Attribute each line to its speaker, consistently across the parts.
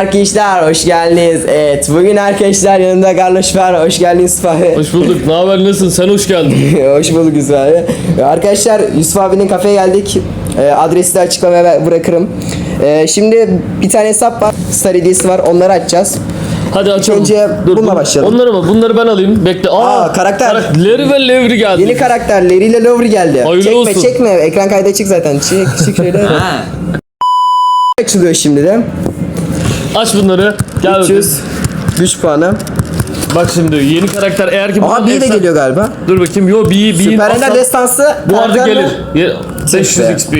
Speaker 1: Arkadaşlar hoş geldiniz. Evet bugün arkadaşlar yanımda Carlos var. Hoş geldin Yusuf abi.
Speaker 2: Hoş bulduk. Ne haber? Nasılsın? Sen hoş geldin.
Speaker 1: hoş bulduk Yusuf abi. Arkadaşlar Yusuf abinin kafeye geldik. Ee, adresi de açıklamaya bırakırım. Ee, şimdi bir tane hesap var. Star hediyesi var. Onları açacağız.
Speaker 2: Hadi açalım.
Speaker 1: önce bununla
Speaker 2: bu-
Speaker 1: başlayalım.
Speaker 2: Onları mı? Bunları ben alayım. Bekle. Aa,
Speaker 1: Aa, karakter.
Speaker 2: Leri ve Levri geldi.
Speaker 1: Yeni karakterleriyle Lovri geldi.
Speaker 2: Hayırlı
Speaker 1: çekme
Speaker 2: olsun.
Speaker 1: çekme. Ekran kaydı açık zaten. Çek çek şöyle. Açılıyor şimdi de.
Speaker 2: Aç bunları. Gel bakayım.
Speaker 1: 300 güç puanı.
Speaker 2: Bak şimdi yeni karakter eğer ki...
Speaker 1: Aa
Speaker 2: bunun
Speaker 1: B de geliyor galiba.
Speaker 2: Dur bakayım. Yo B, B'in
Speaker 1: Süper Ender destansı.
Speaker 2: Bu arada gelir. Ye- 500
Speaker 1: be.
Speaker 2: XP.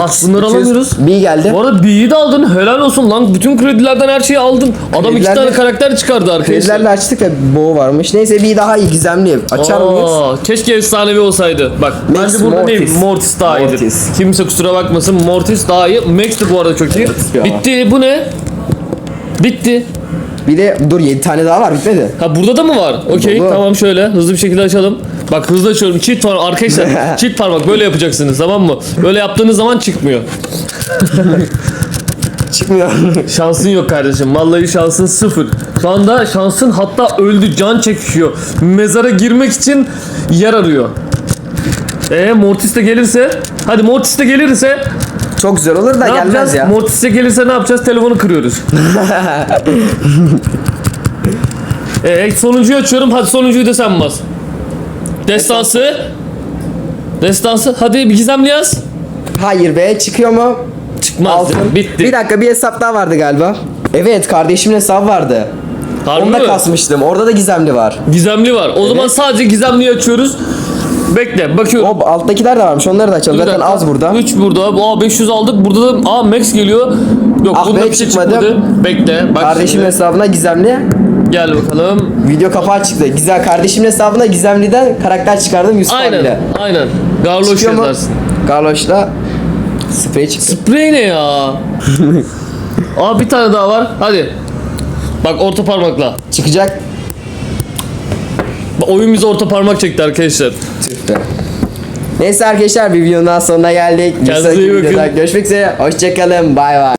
Speaker 2: Ah bunları
Speaker 1: 300.
Speaker 2: alamıyoruz.
Speaker 1: B geldi.
Speaker 2: Bu arada B'yi de aldın. Helal olsun lan. Bütün kredilerden her şeyi aldın. Adam iki tane karakter çıkardı arkadaşlar.
Speaker 1: Kredilerle açtık ve boğu varmış. Neyse bir daha iyi gizemli. Açar mıyız?
Speaker 2: Aa, keşke efsanevi olsaydı. Bak
Speaker 1: Max
Speaker 2: bence burada
Speaker 1: Mortis.
Speaker 2: değil. Mortis daha iyidir.
Speaker 1: Mortis.
Speaker 2: Kimse kusura bakmasın. Mortis daha iyi. Max de bu arada çok iyi.
Speaker 1: ya.
Speaker 2: Bitti. Bu ne? Bitti.
Speaker 1: Bir de dur 7 tane daha var bitmedi.
Speaker 2: Ha burada da mı var? Okey
Speaker 1: Dolu.
Speaker 2: tamam şöyle hızlı bir şekilde açalım. Bak hızlı açıyorum. Çift parmak arkadaşlar. çift parmak böyle yapacaksınız tamam mı? Böyle yaptığınız zaman çıkmıyor.
Speaker 1: Çıkmıyor.
Speaker 2: Şansın yok kardeşim. Vallahi şansın sıfır. Şu anda şansın hatta öldü. Can çekişiyor. Mezara girmek için yer arıyor. Eee Mortis de gelirse? Hadi Mortis de gelirse
Speaker 1: Çok güzel olur da
Speaker 2: ne
Speaker 1: gelmez
Speaker 2: yapacağız?
Speaker 1: ya.
Speaker 2: Mortis de gelirse ne yapacağız? Telefonu kırıyoruz. Eee sonuncuyu açıyorum. Hadi sonuncuyu da sen bas. Destansı. Destansı. Hadi bir gizemli yaz.
Speaker 1: Hayır be çıkıyor mu?
Speaker 2: Çıkmaz.
Speaker 1: Altın.
Speaker 2: Bitti.
Speaker 1: Bir dakika bir hesap daha vardı galiba. Evet kardeşimin hesabı vardı.
Speaker 2: Harbi
Speaker 1: Onu da
Speaker 2: mi?
Speaker 1: kasmıştım. Orada da gizemli var.
Speaker 2: Gizemli var. O zaman sadece gizemliyi açıyoruz. Bekle bakıyorum.
Speaker 1: O alttakiler de varmış. Onları da açalım.
Speaker 2: Bir
Speaker 1: Zaten
Speaker 2: dakika.
Speaker 1: az burada.
Speaker 2: 3 burada. Aa 500 aldık. Burada da aa Max geliyor. Yok
Speaker 1: Ah
Speaker 2: bunda
Speaker 1: be,
Speaker 2: bir şey
Speaker 1: çıkmadı.
Speaker 2: çıkmadı. Bekle. Bak
Speaker 1: Kardeşimin
Speaker 2: şimdi.
Speaker 1: hesabına gizemli.
Speaker 2: Gel bakalım.
Speaker 1: Video kapağı çıktı. Güzel. Kardeşimin hesabına gizemliden karakter çıkardım Yusuf
Speaker 2: Aynen.
Speaker 1: abiyle.
Speaker 2: Aynen. Garloş yazarsın.
Speaker 1: Garloş'la sprey çıktı.
Speaker 2: Sprey ne ya? aa bir tane daha var. Hadi. Bak orta parmakla.
Speaker 1: Çıkacak.
Speaker 2: Oyun bize orta parmak çekti arkadaşlar.
Speaker 1: Tüh be. Neyse arkadaşlar bir videonun daha sonuna geldik. Bir
Speaker 2: Kendinize
Speaker 1: sonraki
Speaker 2: iyi bakın.
Speaker 1: videoda görüşmek üzere. Hoşçakalın. Bay bay.